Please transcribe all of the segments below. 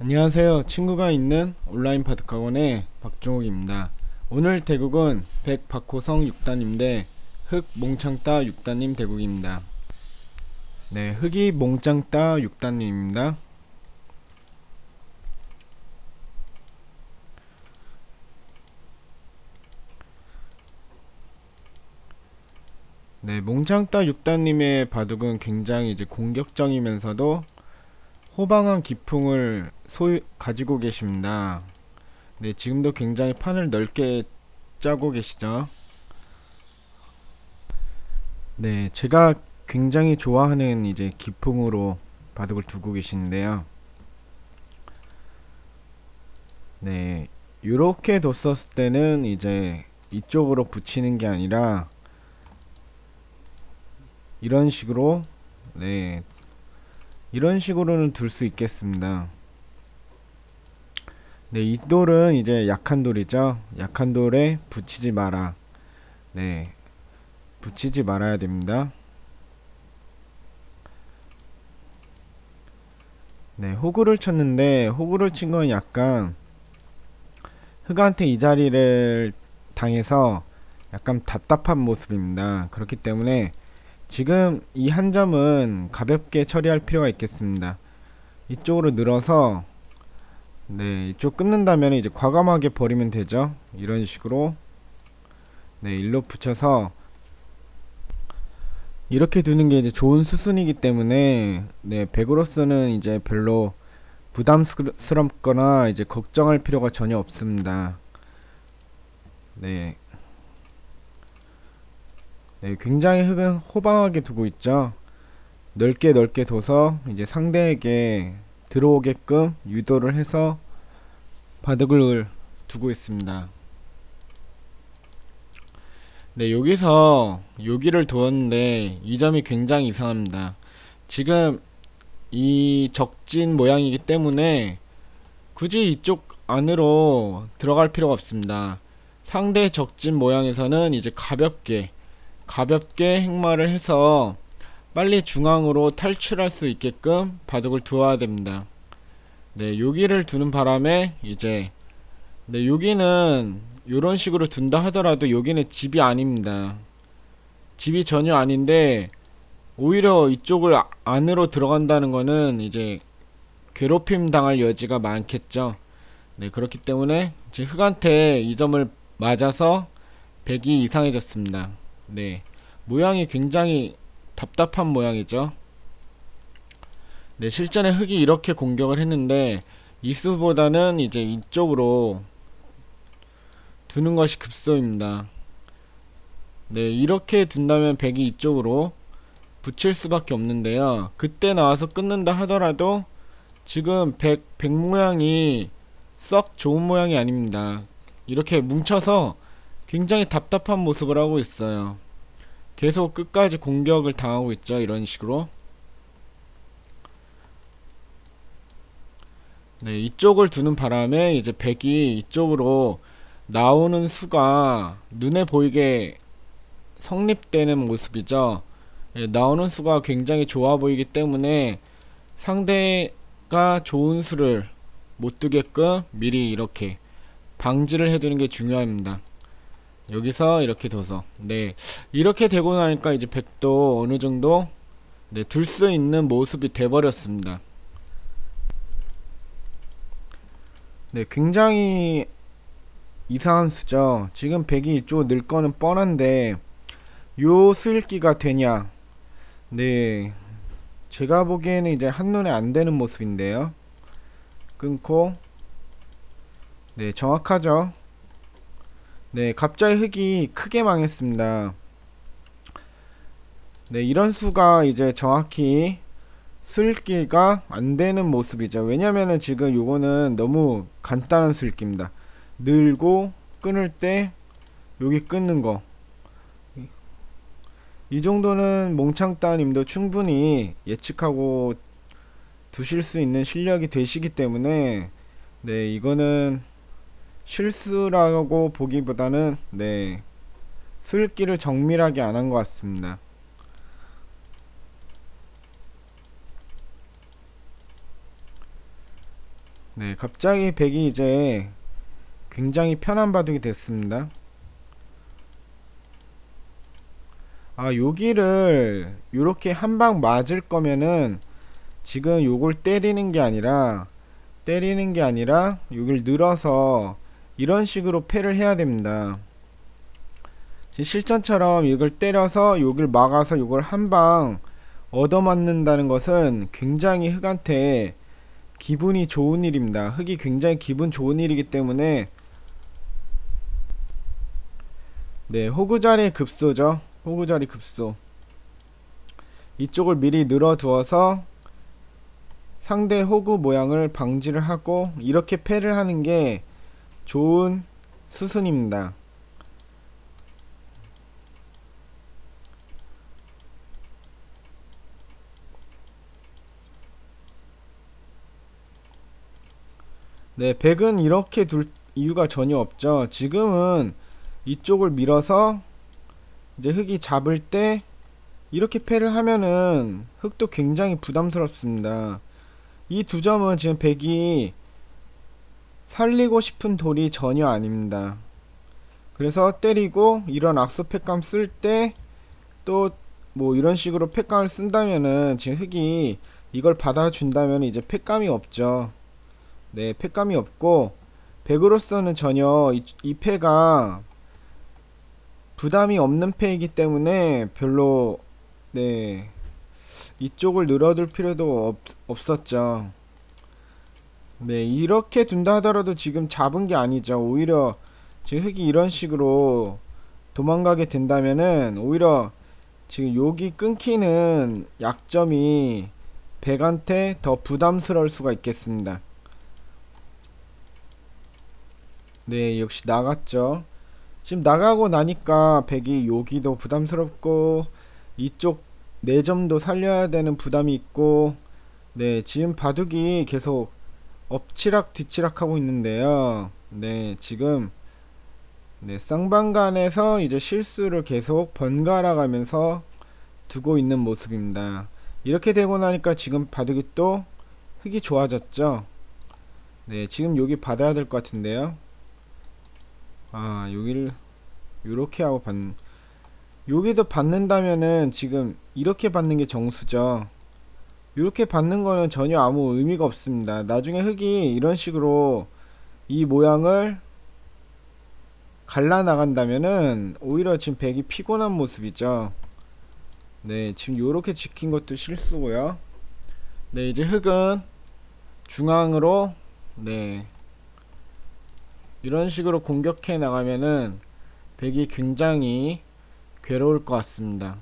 안녕하세요. 친구가 있는 온라인 바둑학원의 박종욱입니다. 오늘 대국은 백박호성 6단인데 흑 몽창따 6단님 대국입니다. 네, 흑이 몽창따 6단님입니다. 네, 몽창따 6단님의 바둑은 굉장히 이제 공격적이면서도 호방한 기풍을 소유, 가지고 계십니다. 네, 지금도 굉장히 판을 넓게 짜고 계시죠. 네, 제가 굉장히 좋아하는 이제 기풍으로 바둑을 두고 계시는데요. 네, 이렇게 뒀었을 때는 이제 이쪽으로 붙이는 게 아니라 이런 식으로 네 이런 식으로는 둘 수 있겠습니다. 네, 이 돌은 이제 약한 돌이죠. 약한 돌에 붙이지 마라. 네, 붙이지 말아야 됩니다. 네, 호구를 쳤는데 호구를 친 건 약간 흑한테 이 자리를 당해서 약간 답답한 모습입니다. 그렇기 때문에 지금 이 한 점은 가볍게 처리할 필요가 있겠습니다. 이쪽으로 늘어서 네 이쪽 끊는다면 이제 과감하게 버리면 되죠. 이런 식으로 네 일로 붙여서 이렇게 두는 게 이제 좋은 수순이기 때문에 네 백으로서는 이제 별로 부담스럽거나 이제 걱정할 필요가 전혀 없습니다. 네. 네, 굉장히 흙은 호방하게 두고 있죠. 넓게 넓게 둬서 이제 상대에게 들어오게끔 유도를 해서 바둑을 두고 있습니다. 네, 여기서 여기를 두었는데 이 점이 굉장히 이상합니다. 지금 이 적진 모양이기 때문에 굳이 이쪽 안으로 들어갈 필요가 없습니다. 상대 적진 모양에서는 이제 가볍게 가볍게 행마를 해서 빨리 중앙으로 탈출할 수 있게끔 바둑을 두어야 됩니다. 네, 여기를 두는 바람에 이제 네, 여기는 이런 식으로 둔다 하더라도 여기는 집이 아닙니다. 집이 전혀 아닌데 오히려 이쪽을 안으로 들어간다는 거는 이제 괴롭힘 당할 여지가 많겠죠. 네, 그렇기 때문에 이제 흑한테 이 점을 맞아서 100이 이상해졌습니다. 네. 모양이 굉장히 답답한 모양이죠. 네, 실전에 흑이 이렇게 공격을 했는데 이수보다는 이제 이쪽으로 두는 것이 급소입니다. 네, 이렇게 둔다면 백이 이쪽으로 붙일 수밖에 없는데요. 그때 나와서 끊는다 하더라도 지금 백, 백 모양이 썩 좋은 모양이 아닙니다. 이렇게 뭉쳐서 굉장히 답답한 모습을 하고 있어요. 계속 끝까지 공격을 당하고 있죠. 이런 식으로. 네, 이쪽을 두는 바람에 이제 백이 이쪽으로 나오는 수가 눈에 보이게 성립되는 모습이죠. 네, 나오는 수가 굉장히 좋아 보이기 때문에 상대가 좋은 수를 못 두게끔 미리 이렇게 방지를 해두는 게 중요합니다. 여기서 이렇게 둬서 네 이렇게 되고 나니까 이제 백도 어느 정도 네, 둘 수 있는 모습이 돼버렸습니다. 네, 굉장히 이상한 수죠. 지금 백이 이쪽 늘 거는 뻔한데 요 수읽기가 되냐? 네, 제가 보기에는 이제 한눈에 안 되는 모습인데요. 끊고 네, 정확하죠. 네, 갑자기 흙이 크게 망했습니다. 네, 이런 수가 이제 정확히 쓸기가 안 되는 모습이죠. 왜냐면은 지금 요거는 너무 간단한 술기입니다. 늘고 끊을 때 여기 끊는 거. 이 정도는 몽창따님도 충분히 예측하고 두실 수 있는 실력이 되시기 때문에 네, 이거는 실수라고 보기보다는 네 술기를 정밀하게 안 한 것 같습니다. 네, 갑자기 백이 이제 굉장히 편한 바둑이 됐습니다. 아, 여기를 요렇게 한 방 맞을 거면은 지금 요걸 때리는 게 아니라 때리는 게 아니라 여길 늘어서 이런 식으로 패를 해야 됩니다. 실전처럼 이걸 때려서 여길 막아서 요걸 한 방 얻어맞는다는 것은 굉장히 흑한테 기분이 좋은 일입니다. 흑이 굉장히 기분 좋은 일이기 때문에 네, 호구자리 급소죠. 호구자리 급소. 이쪽을 미리 늘어두어서 상대 호구 모양을 방지를 하고 이렇게 패를 하는 게 좋은 수순입니다. 네, 백은 이렇게 둘 이유가 전혀 없죠. 지금은 이쪽을 밀어서 이제 흑이 잡을 때 이렇게 패를 하면은 흑도 굉장히 부담스럽습니다. 이 두 점은 지금 백이 살리고 싶은 돌이 전혀 아닙니다. 그래서 때리고 이런 악수 팩감 쓸 때 또 뭐 이런 식으로 팩감을 쓴다면은 지금 흑이 이걸 받아준다면 이제 팩감이 없죠. 네, 팩감이 없고 백으로서는 전혀 이, 이 패가 부담이 없는 패이기 때문에 별로 네 이쪽을 늘어둘 필요도 없, 없었죠. 네, 이렇게 둔다 하더라도 지금 잡은 게 아니죠. 오히려 지금 흑이 이런 식으로 도망가게 된다면은 오히려 지금 여기 끊기는 약점이 백한테 더 부담스러울 수가 있겠습니다. 네, 역시 나갔죠. 지금 나가고 나니까 백이 여기도 부담스럽고 이쪽 4점도 살려야 되는 부담이 있고 네, 지금 바둑이 계속 엎치락 뒤치락 하고 있는데요. 네, 지금 네, 쌍방간에서 이제 실수를 계속 번갈아 가면서 두고 있는 모습입니다. 이렇게 되고 나니까 지금 바둑이 또 흙이 좋아졌죠. 네, 지금 여기 받아야 될 것 같은데요. 아, 여기를 요렇게 하고 받 여기도 받는다면은 지금 이렇게 받는 게 정수죠. 이렇게 받는 거는 전혀 아무 의미가 없습니다. 나중에 흙이 이런 식으로 이 모양을 갈라 나간다면은 오히려 지금 백이 피곤한 모습이죠. 네, 지금 요렇게 지킨 것도 실수고요. 네, 이제 흙은 중앙으로 네 이런 식으로 공격해 나가면은 백이 굉장히 괴로울 것 같습니다.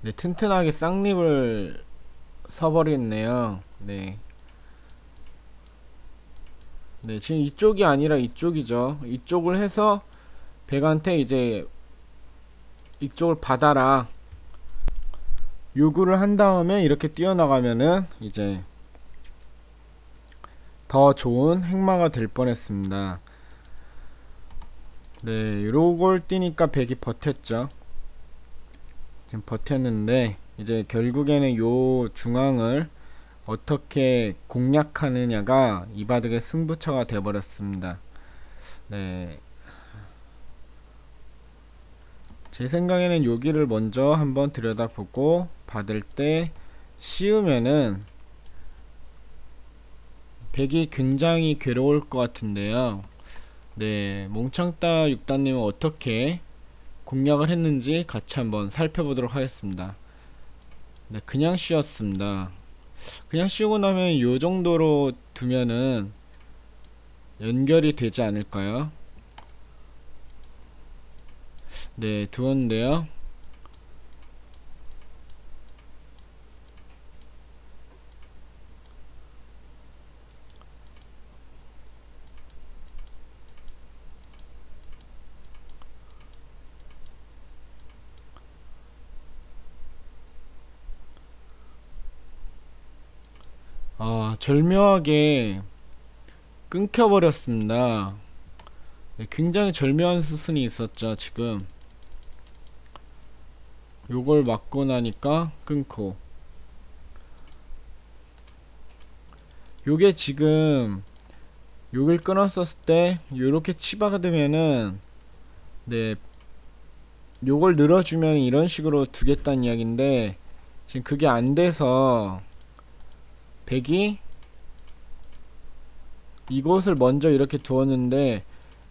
네, 튼튼하게 쌍립을 서버리겠네요. 네. 네, 지금 이쪽이 아니라 이쪽이죠. 이쪽을 해서 백한테 이제 이쪽을 받아라. 요구를 한 다음에 이렇게 뛰어나가면은 이제 더 좋은 행마가 될 뻔했습니다. 네, 요걸 뛰니까 백이 버텼죠. 지금 버텼는데 이제 결국에는 요 중앙을 어떻게 공략하느냐가 이 바둑의 승부처가 되어버렸습니다. 네. 제 생각에는 여기를 먼저 한번 들여다보고 받을 때 씌우면은 백이 굉장히 괴로울 것 같은데요. 네, 몽창따 육단님은 어떻게 공략을 했는지 같이 한번 살펴보도록 하겠습니다. 네, 그냥 씌웠습니다. 그냥 씌우고 나면 요 정도로 두면은 연결이 되지 않을까요? 네, 두었는데요. 아, 절묘하게 끊겨버렸습니다. 네, 굉장히 절묘한 수순이 있었죠, 지금. 요걸 맞고 나니까 끊고. 요게 지금 요길 끊었었을 때 요렇게 치바가 되면은 네 요걸 늘어주면 이런 식으로 두겠다는 이야기인데 지금 그게 안 돼서 백이 이곳을 먼저 이렇게 두었는데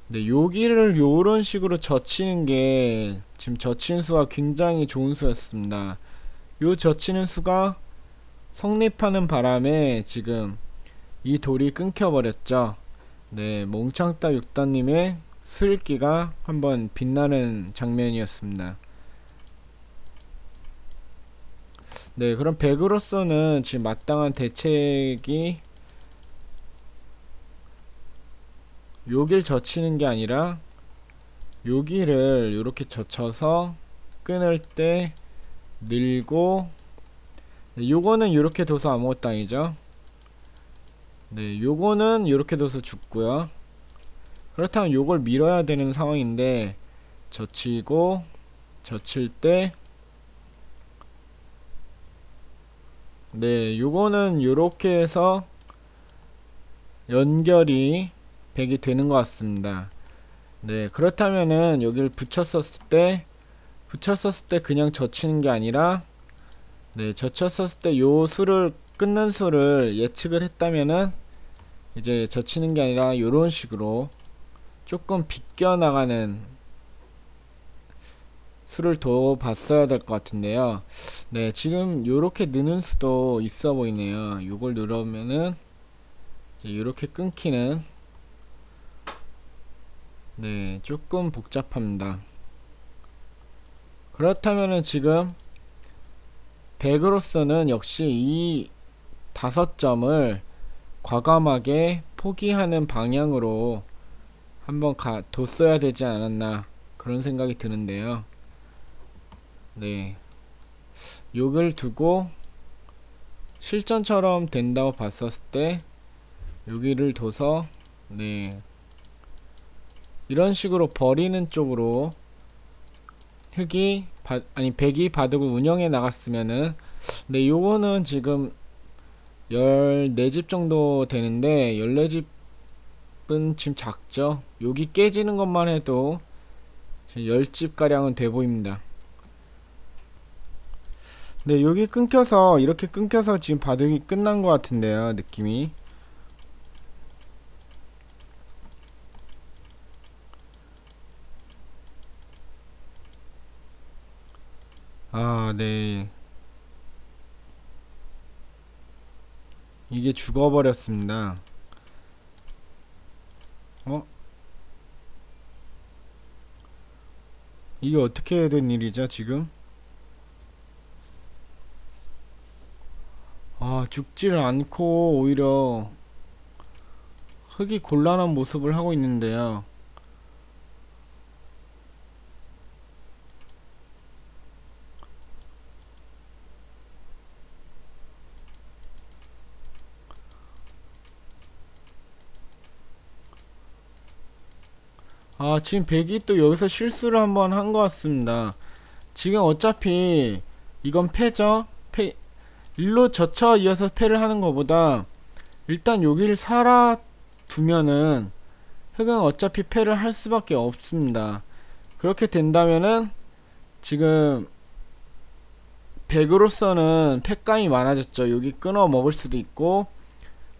네, 여기를 요런 식으로 젖히는 게 지금 젖히는 수가 굉장히 좋은 수였습니다. 요 젖히는 수가 성립하는 바람에 지금 이 돌이 끊겨버렸죠. 네, 몽창따 육단님의 수일기가 한번 빛나는 장면이었습니다. 네, 그럼 백으로서는 지금 마땅한 대책이 여길 젖히는 게 아니라 여기를 이렇게 젖혀서 끊을 때 늘고 네, 요거는 이렇게 둬서 아무것도 아니죠. 네 요거는 이렇게 둬서 죽고요. 그렇다면 요걸 밀어야 되는 상황인데 젖히고 젖힐 때 네, 요거는 요렇게 해서 연결이 100이 되는 것 같습니다. 네, 그렇다면은 여기를 붙였었을 때 붙였었을 때 그냥 젖히는 게 아니라 네, 젖혔었을 때 요 수를 끊는 수를 예측을 했다면은 이제 젖히는 게 아니라 요런 식으로 조금 비껴 나가는 수를 더 봤어야 될 것 같은데요. 네, 지금 요렇게 느는 수도 있어 보이네요. 요걸 누르면은 이렇게 끊기는 네, 조금 복잡합니다. 그렇다면은 지금 100으로서는 역시 이 다섯 점을 과감하게 포기하는 방향으로 한번 가, 뒀어야 되지 않았나 그런 생각이 드는데요. 네. 욕을 두고 실전처럼 된다고 봤었을 때 여기를 둬서 네 이런 식으로 버리는 쪽으로 흙이 바, 아니 백이 바둑을 운영해 나갔으면은 네 요거는 지금 14집 정도 되는데 14집은 지금 작죠? 여기 깨지는 것만 해도 10집 가량은 돼 보입니다. 네 여기 끊겨서 이렇게 끊겨서 지금 바둑이 끝난 것 같은데요 느낌이 아, 네. 이게 죽어버렸습니다. 어? 이게 어떻게 된 일이죠, 지금? 아, 죽지를 않고 오히려 흙이 곤란한 모습을 하고 있는데요. 아 지금 백이 또 여기서 실수를 한번 한 것 같습니다. 지금 어차피 이건 패죠? 패 일로 젖혀 이어서 패를 하는 것보다 일단 여기를 살아 두면은 흑은 어차피 패를 할 수밖에 없습니다. 그렇게 된다면은 지금 백으로서는 패감이 많아졌죠. 여기 끊어 먹을 수도 있고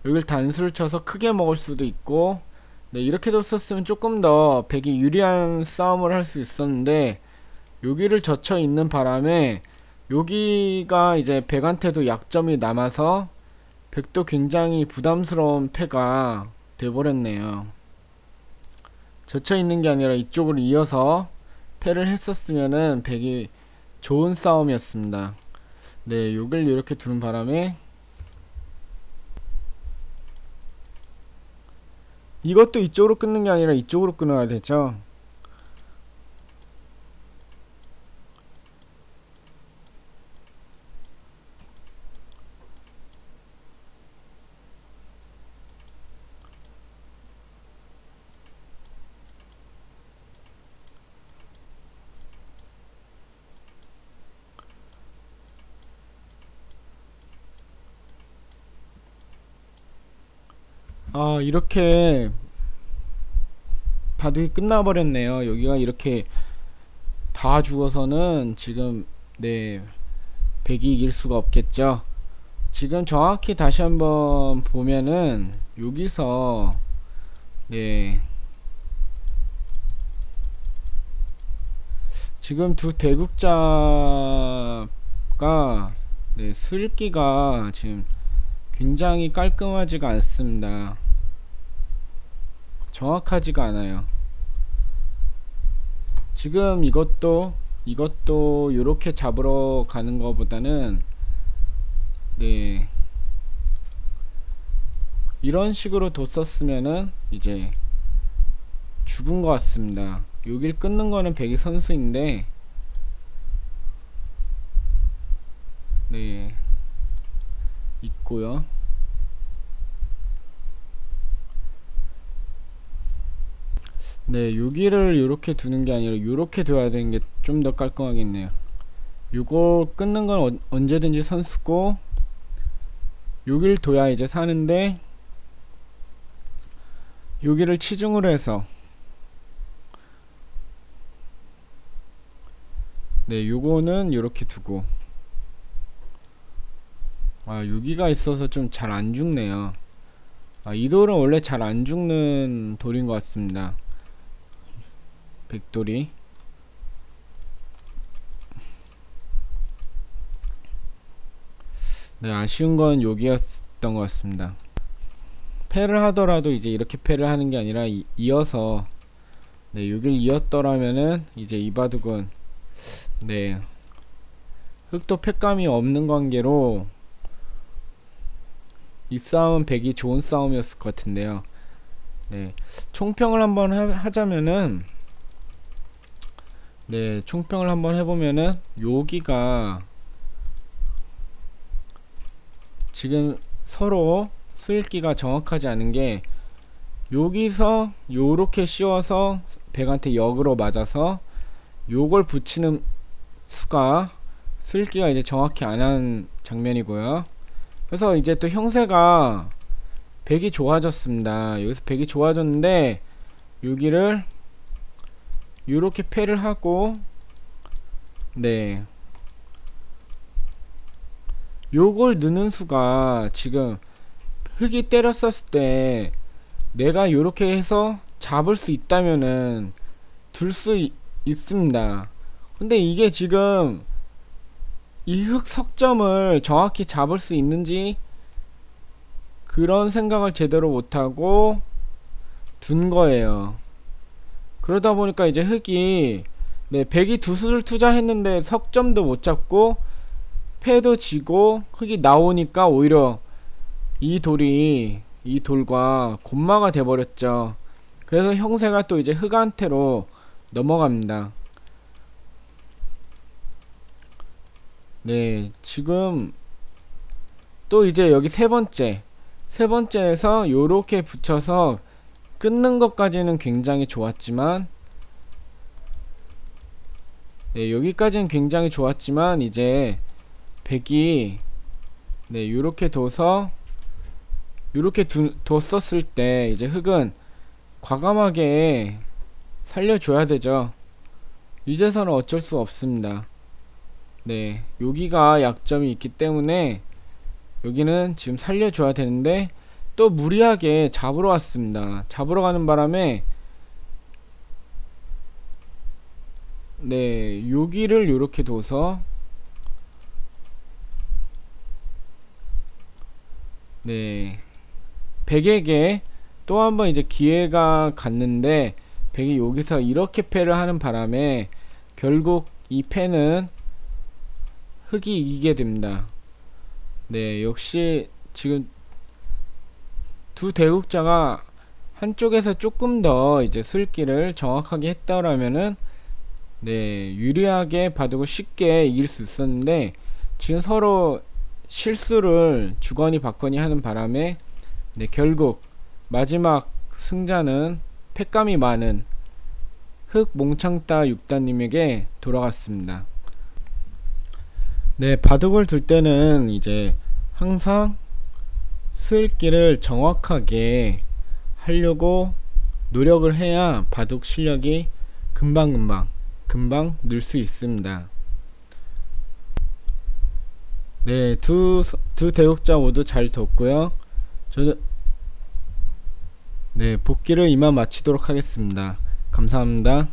여기를 단수를 쳐서 크게 먹을 수도 있고 네, 이렇게 뒀었으면 조금 더 백이 유리한 싸움을 할 수 있었는데 여기를 젖혀 있는 바람에 여기가 이제 백한테도 약점이 남아서 백도 굉장히 부담스러운 패가 돼버렸네요. 젖혀 있는 게 아니라 이쪽으로 이어서 패를 했었으면은 백이 좋은 싸움이었습니다. 네, 여기를 이렇게 두는 바람에 이것도 이쪽으로 끊는 게 아니라 이쪽으로 끊어야 되죠 아, 이렇게 바둑이 끝나버렸네요. 여기가 이렇게 다 죽어서는 지금 네 백이 이길 수가 없겠죠. 지금 정확히 다시 한번 보면은 여기서 네 지금 두 대국자가 네 수읽기가 지금 굉장히 깔끔하지가 않습니다. 정확하지가 않아요. 지금 이것도 이것도 이렇게 잡으러 가는 것보다는 네 이런 식으로 뒀었으면은 이제 죽은 것 같습니다. 여길 끊는 거는 백이 선수인데 네 있고요. 네, 여기를 이렇게 두는 게 아니라 이렇게 둬야 되는 게 좀 더 깔끔하겠네요. 요거 끊는 건 어- 언제든지 선수고 여길 둬야 이제 사는데 여기를 치중으로 해서 네, 요거는 이렇게 두고 아, 여기가 있어서 좀 잘 안 죽네요. 아, 이 돌은 원래 잘 안 죽는 돌인 것 같습니다. 백돌이 네 아쉬운 건 여기였던 것 같습니다 패를 하더라도 이제 이렇게 패를 하는 게 아니라 이, 이어서 네 여길 이었더라면은 이제 이 바둑은 네 흑도 패감이 없는 관계로 이 싸움은 백이 좋은 싸움이었을 것 같은데요 네 총평을 한번 하, 하자면은 네, 총평을 한번 해보면은 여기가 지금 서로 수읽기가 정확하지 않은 게 여기서 요렇게 씌워서 백한테 역으로 맞아서 요걸 붙이는 수가 수읽기가 이제 정확히 안 한 장면이고요. 그래서 이제 또 형세가 백이 좋아졌습니다. 여기서 백이 좋아졌는데 여기를 요렇게 패를 하고 네 요걸 넣는 수가 지금 흙이 때렸었을 때 내가 요렇게 해서 잡을 수 있다면은 둘 수 있습니다 근데 이게 지금 이흙 석점을 정확히 잡을 수 있는지 그런 생각을 제대로 못하고 둔 거예요 그러다 보니까 이제 흑이 네, 백이 두 수를 투자했는데 석점도 못 잡고 패도 지고 흑이 나오니까 오히려 이 돌이 이 돌과 곤마가 돼버렸죠. 그래서 형세가 또 이제 흑한테로 넘어갑니다. 네, 지금 또 이제 여기 세 번째 세 번째에서 요렇게 붙여서 끊는 것까지는 굉장히 좋았지만 네, 여기까지는 굉장히 좋았지만 이제 백이 네, 요렇게 둬서 요렇게 두, 뒀었을 때 이제 흙은 과감하게 살려줘야 되죠. 이제서는 어쩔 수 없습니다. 네, 여기가 약점이 있기 때문에 여기는 지금 살려줘야 되는데 또 무리하게 잡으러 왔습니다. 잡으러 가는 바람에 네 여기를 요렇게 둬서 네 백에게 또 한 번 이제 기회가 갔는데 백이 여기서 이렇게 패를 하는 바람에 결국 이 패는 흑이 이기게 됩니다. 네 역시 지금 두 대국자가 한쪽에서 조금 더 이제 술기를 정확하게 했다라면은 네 유리하게 바둑을 쉽게 이길 수 있었는데 지금 서로 실수를 주거니 받거니 하는 바람에 네 결국 마지막 승자는 패감이 많은 흑 몽창따 육단님에게 돌아갔습니다. 네 바둑을 둘 때는 이제 항상 수읽기를 정확하게 하려고 노력을 해야 바둑 실력이 금방금방 금방 늘 수 있습니다. 네, 두, 서- 두 대국자 모두 잘 뒀고요. 저는 네, 복귀를 이만 마치도록 하겠습니다. 감사합니다.